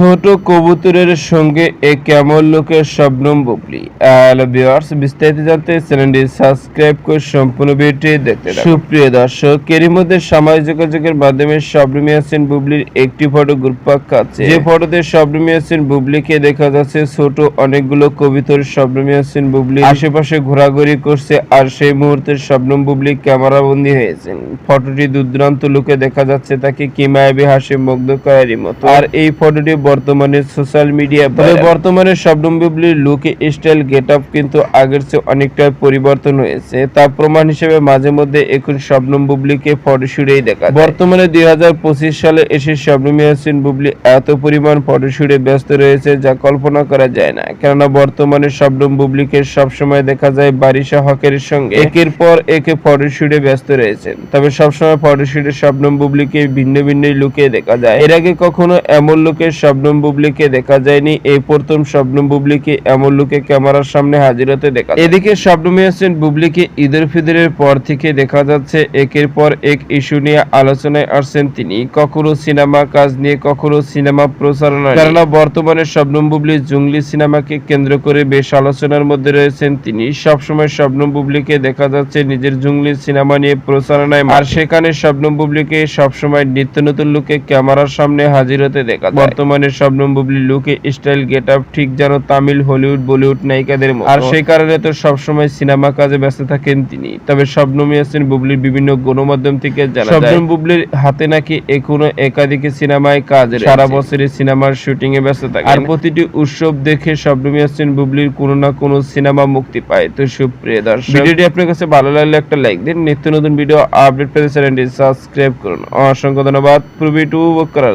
ছোট কবুতরের সঙ্গে এ কেমন লোকের শবনম বুবলি? হ্যালো ভিউয়ার্স, বিস্তারিত জানতে চ্যানেলটি সাবস্ক্রাইব করে সম্পূর্ণ ভিডিওটি দেখতে সুপ্রিয় দর্শক, এরই মধ্যে সামাজিক যোগাযোগের মাধ্যমে শবনম ইয়াসিন বুবলির একটি ফটো গ্রুপাক খাচ্ছে যে ফটোতে শবনম ইয়াসিন বুবলিকে দেখা যাচ্ছে ছোট অনেকগুলো কবিতর শবনম ইয়াসিন বুবলি। আশেপাশে ঘোরাঘুরি করছে আর সেই মুহূর্তে শবনম বুবলি ক্যামেরা বন্দী হয়েছেন। ফটোটি দুর্দান্ত লোকে দেখা যাচ্ছে তাকে কিমায়াবি হাসি মুগ্ধ করারই মতো। আর এই ফটোটি বর্তমানে সোশ্যাল মিডিয়া বর্তমানে শবনম বুবলির লুকে স্টাইল গেট আপ কিন্তু আগের চেয়ে অনেকটা পরিবর্তন হয়েছে। তার প্রমাণ হিসেবে মাঝে মধ্যে এখন শবনম বুবলিকে ফটোশুটেই দেখা যায়। বর্তমানে দুই সালে এসে শবনম ইয়াসিন বুবলি। এত পরিমাণ ফটোশুটে ব্যস্ত রয়েছে যা কল্পনা করা যায় না। কেননা বর্তমানে শবনম বুবলিকে সবসময় দেখা যায় বারিশা হকের সঙ্গে। একের পর একে ফটোশুটে ব্যস্ত রয়েছেন। তবে সবসময় ফটোশুটে শবনম বুবলিকে ভিন্ন ভিন্ন লুকে দেখা যায়। এর আগে কখনো এমন লোকের লুকে শবনম বুবলিকে দেখা যায়নি। এই প্রথম শবনম বুবলিকে এমন লুকে ক্যামেরার সামনে হাজির হতে দেখা এদিকে শবনম ইয়াসিন বুবলিকে ঈদের ফিদরের পর থেকে দেখা যাচ্ছে, একের পর এক ইস্যু নিয়ে আলোচনায় আসছেন তিনি। কখনো সিনেমা কাজ নিয়ে, কখনো সিনেমা প্রচারণা কেননা বর্তমানে শবনম বুবলি জঙ্গলি সিনেমাকে কেন্দ্র করে বেশ আলোচনার মধ্যে রয়েছেন তিনি। সবসময় শবনম বুবলিকে দেখা যাচ্ছে নিজের জঙ্গলি সিনেমা নিয়ে প্রচারণায়। আর সেখানে শবনম বুবলিকে সবসময় নিত্য নতুন লুকে ক্যামেরার সামনে হাজির হতে দেখা যায়। বর্তমানে শবনম বুবলি লুকে স্টাইল গেট আপ ঠিক যেন তামিল হলিউড বলিউড নায়িকাদের মতো। আর সেই কারণে তো সবসময় সিনেমা কাজে ব্যস্ত থাকেন তিনি। তবে শবনম ইয়াসিন বুবলির বিভিন্ন গণমাধ্যম থেকে জানা যায়। শবনম বুবলির হাতে নাকি এখনও একাধিক সিনেমায় কাজ। সারা বছরই সিনেমার শুটিং এ ব্যস্ত থাকে আর প্রতিটি উৎসব দেখে শবনম ইয়াসিন বুবলির কোনো না কোনো সিনেমা মুক্তি পায়। তো সুপ্রিয় দর্শক ভিডিওটি আপনার কাছে ভালো লাগলে একটা লাইক দিন। নিত্য নতুন ভিডিও আপডেট পেতে চ্যানেলটি সাবস্ক্রাইব করুন। অসংখ্য ধন্যবাদ। পুরো ভিডিও করার